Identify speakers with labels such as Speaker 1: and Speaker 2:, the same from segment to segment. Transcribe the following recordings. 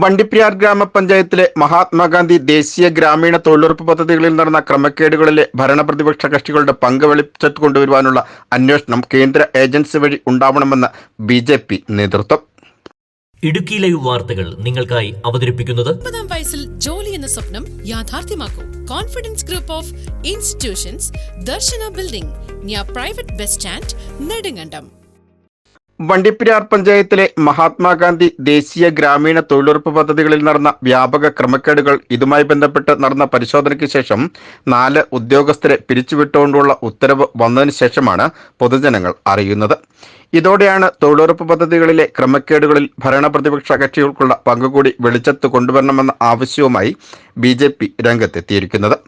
Speaker 1: വണ്ടിപ്പെരിയാർ ഗ്രാമപഞ്ചായത്തിലെ മഹാത്മാഗാന്ധി ദേശീയ ഗ്രാമീണ തൊഴിലുറപ്പ് പദ്ധതികളിൽ നടന്ന ക്രമക്കേടുകളിലെ ഭരണപ്രതിപക്ഷ കക്ഷികളുടെ പങ്ക് വെളിച്ചത്ത് കൊണ്ടുവരുവാനുള്ള അന്വേഷണം കേന്ദ്ര ഏജൻസി വഴി ഉണ്ടാവണമെന്ന് ബി ജെ പി നേതൃത്വം.
Speaker 2: ഇടുക്കി ലൈവ് വാർത്തകൾ നിങ്ങൾക്കായി അവതരിപ്പിക്കുന്നത്
Speaker 3: മുപ്പതാം വയസ്സിൽ ജോലി എന്ന സ്വപ്നം യാഥാർത്ഥ്യമാക്കൂ. Confidence Group of Institutions Darshana building near private bus stand Nedumkandam
Speaker 1: Vandiperiyar പഞ്ചായത്തിലെ മഹാത്മാഗാന്ധി ദേശീയ ഗ്രാമീണ തൊഴിലുറപ്പ് പദ്ധതികളിൽ നടന്ന വ്യാപക ക്രമക്കേടുകൾ ഇതുമായി ബന്ധപ്പെട്ട് നടന്ന പരിശോധനയ്ക്ക് ശേഷം നാല് ഉദ്യോഗസ്ഥരെ പിരിച്ചുവിട്ടുകൊണ്ടുള്ള ഉത്തരവ് വന്നതിന് ശേഷമാണ് പൊതുജനങ്ങൾ അറിയുന്നത്. ഇതോടെയാണ് തൊഴിലുറപ്പ് പദ്ധതികളിലെ ക്രമക്കേടുകളിൽ ഭരണപ്രതിപക്ഷ കക്ഷികൾക്കുള്ള പങ്കുകൂടി വെളിച്ചത്ത് കൊണ്ടുവരണമെന്ന ആവശ്യവുമായി ബി രംഗത്തെത്തിയിരിക്കുന്നത്.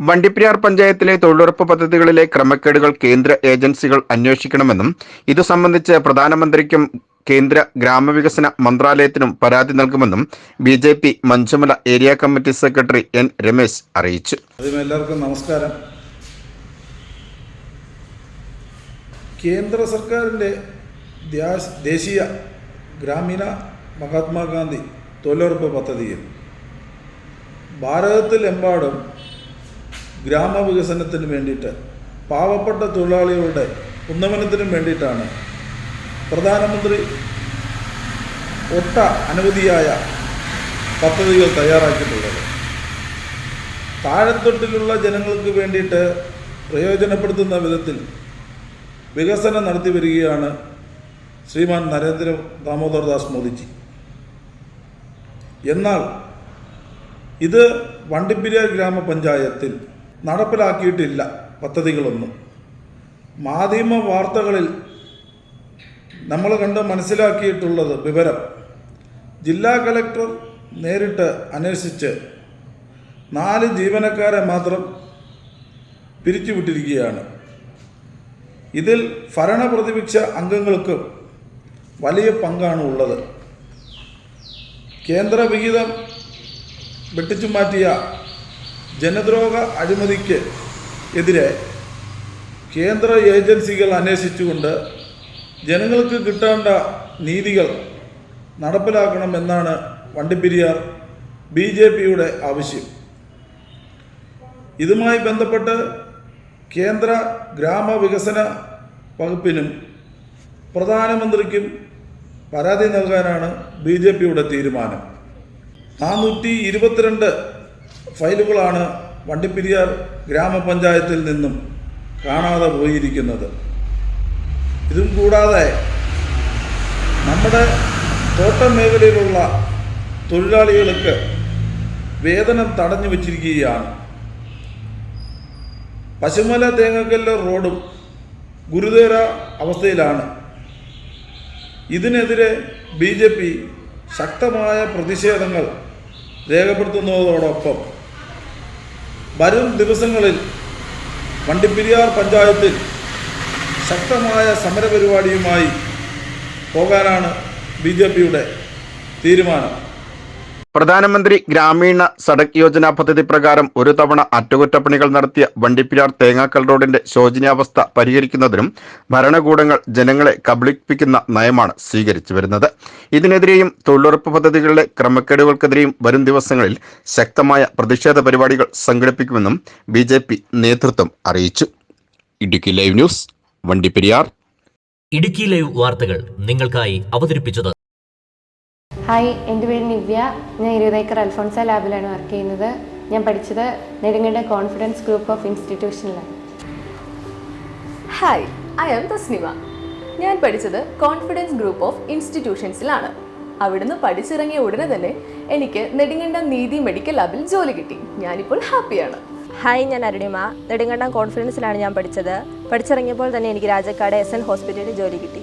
Speaker 1: വണ്ടിപ്പെരിയാർ പഞ്ചായത്തിലെ തൊഴിലുറപ്പ് പദ്ധതികളിലെ ക്രമക്കേടുകൾ കേന്ദ്ര ഏജൻസികൾ അന്വേഷിക്കണമെന്നും ഇതു സംബന്ധിച്ച് പ്രധാനമന്ത്രിക്കും കേന്ദ്ര ഗ്രാമവികസന മന്ത്രാലയത്തിനും പരാതി നൽകുമെന്നും B J P Manjumala area committee secretary N Ramesh അറിയിച്ചു.
Speaker 4: എല്ലാവർക്കും നമസ്കാരം. കേന്ദ്ര സർക്കാരിന്റെ ദേശീയ ഗ്രാമീണ മഹാത്മാഗാന്ധി തൊഴിലുറപ്പ് പദ്ധതിയിൽ ഭാരതത്തിലെമ്പാടും ഗ്രാമവികസനത്തിന് വേണ്ടിയിട്ട് പാവപ്പെട്ട തൊഴിലാളികളുടെ ഉന്നമനത്തിനും വേണ്ടിയിട്ടാണ് പ്രധാനമന്ത്രി ഒട്ട അനവധിയായ പദ്ധതികൾ തയ്യാറാക്കിയിട്ടുള്ളത്. താഴെത്തൊട്ടിലുള്ള ജനങ്ങൾക്ക് വേണ്ടിയിട്ട് പ്രയോജനപ്പെടുത്തുന്ന വിധത്തിൽ വികസനം നടത്തി വരികയാണ് ശ്രീമാൻ നരേന്ദ്ര ദാമോദർദാസ് മോദിജി. എന്നാൽ ഇത് വണ്ടിപ്പെരിയാർ ഗ്രാമപഞ്ചായത്തിൽ നടപ്പിലാക്കിയിട്ടില്ല പദ്ധതികളൊന്നും. മാധ്യമ വാർത്തകളിൽ നമ്മൾ കണ്ട് മനസ്സിലാക്കിയിട്ടുള്ളത് വിവരം ജില്ലാ കലക്ടർ നേരിട്ട് അന്വേഷിച്ച് നാല് ജീവനക്കാരെ മാത്രം പിരിച്ചുവിട്ടിരിക്കുകയാണ്. ഇതിൽ ഭരണപ്രതിപക്ഷ അംഗങ്ങൾക്കും വലിയ പങ്കാണ് ഉള്ളത്. കേന്ദ്ര വിഹിതം വെട്ടിച്ചു മാറ്റിയ ജനദ്രോഹ അഴിമതിക്ക് എതിരെ കേന്ദ്ര ഏജൻസികൾ അന്വേഷിച്ചുകൊണ്ട് ജനങ്ങൾക്ക് കിട്ടേണ്ട നീതികൾ നടപ്പിലാക്കണമെന്നാണ് വണ്ടിപ്പെരിയാർ ബി ജെ പിയുടെ ആവശ്യം. ഇതുമായി ബന്ധപ്പെട്ട് കേന്ദ്ര ഗ്രാമവികസന വകുപ്പിനും പ്രധാനമന്ത്രിക്കും പരാതി നൽകാനാണ് ബി ജെ പിയുടെ തീരുമാനം. നാനൂറ്റി ഇരുപത്തിരണ്ട് ഫയലുകളാണ് വണ്ടിപ്പെരിയാർ ഗ്രാമപഞ്ചായത്തിൽ നിന്നും കാണാതെ പോയിരിക്കുന്നത്. ഇതും കൂടാതെ നമ്മുടെ തോട്ടം മേഖലയിലുള്ള തൊഴിലാളികൾക്ക് വേതനം തടഞ്ഞു വച്ചിരിക്കുകയാണ്. പശുമല തേങ്ങക്കല്ല റോഡും ഗുരുതര അവസ്ഥയിലാണ്. ഇതിനെതിരെ ബി ശക്തമായ പ്രതിഷേധങ്ങൾ രേഖപ്പെടുത്തുന്നതോടൊപ്പം വരും ദിവസങ്ങളിൽ വണ്ടിപ്പെരിയാർ പഞ്ചായത്തിൽ ശക്തമായ സമരപരിപാടിയുമായി പോകാനാണ് ബി ജെ പിയുടെ തീരുമാനം.
Speaker 1: പ്രധാനമന്ത്രി ഗ്രാമീണ സഡക് യോജന പദ്ധതി പ്രകാരം ഒരു തവണ അറ്റകുറ്റപ്പണികൾ നടത്തിയ വണ്ടിപ്പിലാർ തേങ്ങാക്കൽ റോഡിന്റെ ശോചനീയാവസ്ഥ പരിഹരിക്കുന്നതിനും ഭരണകൂടങ്ങൾ ജനങ്ങളെ കബളിപ്പിക്കുന്ന നയമാണ് സ്വീകരിച്ചു വരുന്നത്. ഇതിനെതിരെയും തൊഴിലുറപ്പ് പദ്ധതികളിലെ ക്രമക്കേടുകൾക്കെതിരെയും വരും ദിവസങ്ങളിൽ ശക്തമായ പ്രതിഷേധ പരിപാടികൾ സംഘടിപ്പിക്കുമെന്നും ബി നേതൃത്വം അറിയിച്ചു. Idukki live news Vandiperiyar.
Speaker 2: Idukki live വാർത്തകൾ നിങ്ങൾക്കായി അവതരിപ്പിച്ചത്
Speaker 5: ഹായ് എന്റെ പേര് നിവ്യ. ഞാൻ ഇരുപതേക്കർ അൽഫോൺസ ലാബിലാണ് വർക്ക് ചെയ്യുന്നത്. ഞാൻ പഠിച്ചത് നെടുങ്കണ്ട കോൺഫിഡൻസ് ഗ്രൂപ്പ് ഓഫ് ഇൻസ്റ്റിറ്റ്യൂഷനിലാണ്.
Speaker 6: ഹായ് ഐ എം തസ്നിമ ഞാൻ പഠിച്ചത് കോൺഫിഡൻസ് ഗ്രൂപ്പ് ഓഫ് ഇൻസ്റ്റിറ്റ്യൂഷൻസിലാണ്. അവിടുന്ന് പഠിച്ചിറങ്ങിയ ഉടനെ തന്നെ എനിക്ക് നെടുങ്കണ്ടം നീതി മെഡിക്കൽ ലാബിൽ ജോലി കിട്ടി. ഞാനിപ്പോൾ ഹാപ്പിയാണ്.
Speaker 7: ഹായ് ഞാൻ അരുണിമ. നെടുങ്കണ്ടം കോൺഫിഡൻസിലാണ് ഞാൻ പഠിച്ചത്. പഠിച്ചിറങ്ങിയപ്പോൾ തന്നെ എനിക്ക് രാജക്കാട് എസ് എൻ ഹോസ്പിറ്റലിൽ ജോലി കിട്ടി.